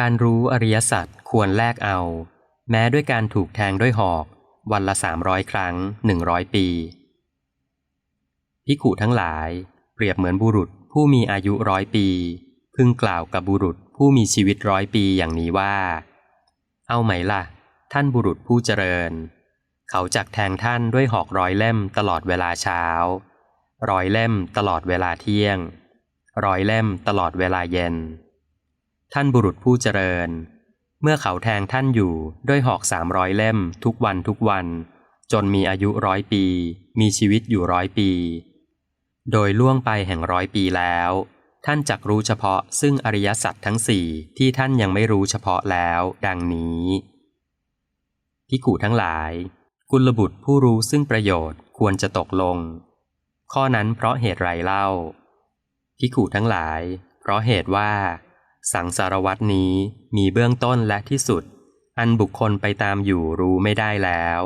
การรู้อริยสัจควรแลกเอา แม้ด้วยการถูกแทงด้วยหอก วันละสามร้อยครั้งหนึ่งร้อยปีพิขุทั้งหลาย เปรียบเหมือนบุรุษผู้มีอายุร้อยปี พึงกล่าวกับบุรุษผู้มีชีวิตร้อยปีอย่างนี้ว่า เอาไหมล่ะ ท่านบุรุษผู้เจริญ เขาจักแทงท่านด้วยหอกร้อยเล่มตลอดเวลาเช้า ร้อยเล่มตลอดเวลาเที่ยง ร้อยเล่มตลอดเวลาเย็น ท่านบุรุษผู้เจริญ เมื่อเขาแทงท่านอยู่ด้วยหอกสามร้อยเล่ม ทุกวันทุกวัน จนมีอายุร้อยปี มีชีวิตอยู่ร้อยปี โดยล่วงไปแห่งร้อยปีแล้ว ท่านจักรู้เฉพาะซึ่งอริยสัจทั้งสี่ที่ท่านยังไม่รู้เฉพาะแล้ว ดังนี้พิกุทั้งหลาย กุลบุตรผู้รู้ซึ่งประโยชน์ควรจะตกลง ข้อนั้นเพราะเหตุไรเล่าพิกุทั้งหลาย เพราะเหตุว่า สังสารวัตนี้มีเบื้องต้นและที่สุด อันบุคคลไปตามอยู่รู้ไม่ได้แล้ว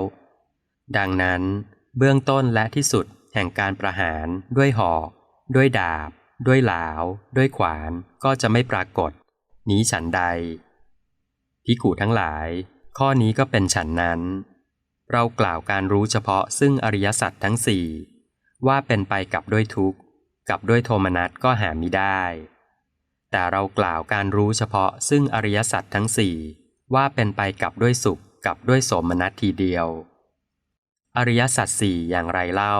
ดังนั้น เบื้องต้นและที่สุดแห่งการประหารด้วยหอก ด้วยดาบ ด้วยหลาว ด้วยขวานก็จะไม่ปรากฏ นี้ฉันใดพิกุทั้งหลาย ข้อนี้ก็เป็นฉันนั้น เรากล่าวการรู้เฉพาะซึ่งอริยสัจทั้งสี่ว่าเป็นไปกับด้วยทุกข์ กับด้วยโทมนัสก็หามิได้ แต่เรากล่าวการรู้เฉพาะซึ่งอริยสัจทั้งสี่ว่าเป็นไปกับด้วยสุขกับด้วยโสมนัสทีเดียว อริยสัจสี่อย่างไรเล่า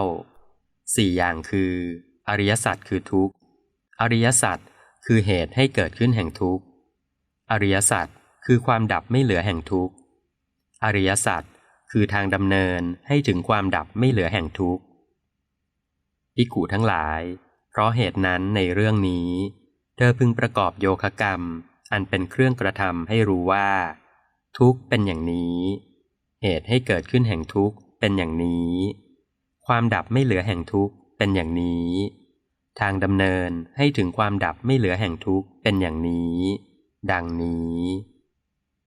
สี่อย่างคือ อริยสัจคือทุกข์ อริยสัจคือเหตุให้เกิดขึ้นแห่งทุกข์ อริยสัจคือความดับไม่เหลือแห่งทุกข์ อริยสัจคือทางดำเนินให้ถึงความดับไม่เหลือแห่งทุกข์ภิกขุทั้งหลาย เพราะเหตุนั้นในเรื่องนี้ เธอพึงประกอบโยคะกรรม อันเป็นเครื่องกระทำให้รู้ว่า ทุกข์เป็นอย่างนี้ เหตุให้เกิดขึ้นแห่งทุกข์เป็นอย่างนี้ ความดับไม่เหลือแห่งทุกข์เป็นอย่างนี้ ทางดำเนินให้ถึงความดับไม่เหลือแห่งทุกข์เป็นอย่างนี้ ดังนี้